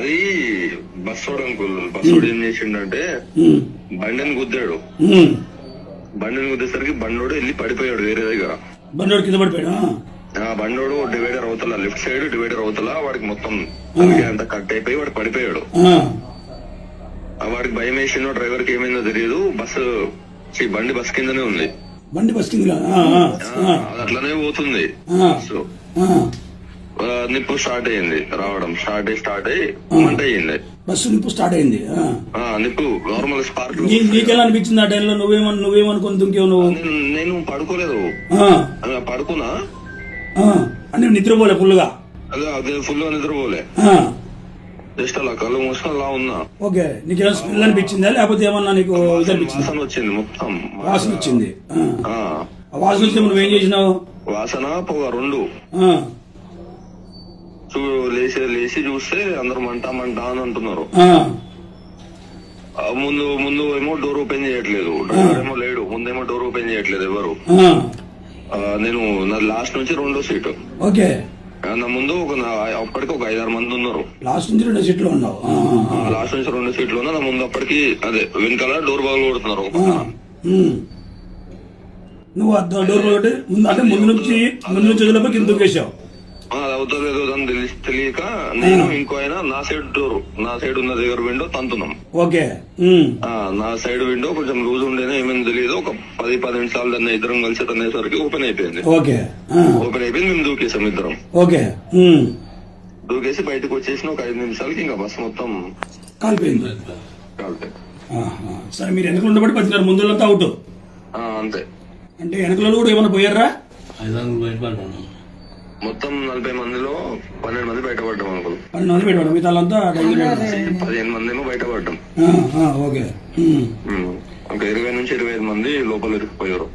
అది బస్ వాడు uncle bus వాడు ఏం చేసిండంటే ఉమ్, బండిని గుద్దాడు. బండిని గుద్దేసరికి బండోడు వెళ్ళి పడిపోయాడు వేరే దగ్గర. బండోడు కింద పడిపోయాడు? బండోడు డివైడర్ అవతల లెఫ్ట్ సైడ్ డివైడర్ అవతల వాడికి మొత్తం అంతా కట్ అయిపోయి వాడు పడిపోయాడు. వాడికి భయం వేసిందో డ్రైవర్కి ఏమైందో తెలియదు. బస్సు బండి బస్ కిందనే ఉంది. బండి బస్ కింద అట్లనే పోతుంది. సో నిప్పు స్టార్ట్ అయ్యింది రావడం. స్టార్ట్ అయ్యి స్టార్ట్ అయ్యి మంట అయ్యింది బస్సు నిప్పు స్టార్ట్ అయింది నిప్పు నార్మల్ స్పార్క్ నీకెలా అనిపించింది ఆ టైంలో? నువ్వేమని నువ్వేమనుకొని దుంకేవు నువ్వు? నేను- పడుకోలేదు. పడుకున్నా. అంటే నిద్రపోలే ఫుల్గా అదే అదే ఫుల్గా నిద్రపోలే జస్ట్ అలా కళ్ళు మూసుకొని అలా ఉన్నా. ఓకే నీకేమైనా స్మెల్ అనిపించిందా? లేకపోతే ఏమన్నా నీకు ఇది అనిపించిందా? వాసన వచ్చింది మొత్తం. వాసన వచ్చింది వాసన వస్తే నువ్వేం చేసినావు? వాసన పొగ రెండు. చూ లేచి లేచి చూస్తే అందరూ మంట మంట అని అంటున్నారు. ముందు ముందు ఏమో డోర్ ఓపెన్ చేయట్లేదు. డ్రైవర్ ఏమో లేడు. ముందేమో డోర్ ఓపెన్ చేయట్లేదు ఎవరు. నేను నా లాస్ట్ నుంచి రెండో సీటు. ఓకే. నా ముందు ఒక అప్పటికి ఒక ఐదారు మంది ఉన్నారు. లాస్ట్ నుంచి రెండు సీట్లు ఉన్నావు. లాస్ట్ నుంచి రెండు సీట్లు ఉన్నా నా ముందు అప్పటికి అదే వెనకాల డోర్ బాగులు కొడుతున్నారు. నువ్వు డోర్ అంటే ముందు నుంచి ముందు నుంచి కింద దూకేశావు అది అవుతుందో లేదో అని తెలిసి తెలియక నేను ఇంకో ఆయన నా సైడ్ డోర్ నా సైడ్ ఉన్న దగ్గర విండో తంతున్నాం. ఓకే. నా సైడ్ విండో కొంచెం లూజ్ ఉండేనే ఏమేమి తెలియదు. ఒక పది పది నిమిషాలు దాన్ని ఇద్దరం కలిసి తనేసరికి ఓపెన్ అయిపోయింది. ఓకే. ఆ, ఓపెన్ అయిపోయింది మేము దూకేసాం ఇద్దరం. ఓకే. దూకేసి బయటకు వచ్చేసిన ఒక ఐదు నిమిషాలకి ఇంకా బస్ మొత్తం కాలిపోయింది. సరే మీరు వెనకలు ఉండబట్టి పదిన్నర ముందులంతా అవుట్. ఆ అంతే. అంటే వెనకలో కూడా ఏమైనా పోయారా? ఐదారు బయటపడ్డాను. మొత్తం నలభై మందిలో పన్నెండు మంది బయటపడ్డాం అనుకో పన్నెండు మంది పెట్టాడు మిగతా వాళ్ళంతా డైలీ పదిహేను మంది. ఏమో బయటపడ్డాం. ఓకే. ఒక ఇరవై నుంచి ఇరవై ఐదు మంది లోపల ఇరుక్కుపోయారు.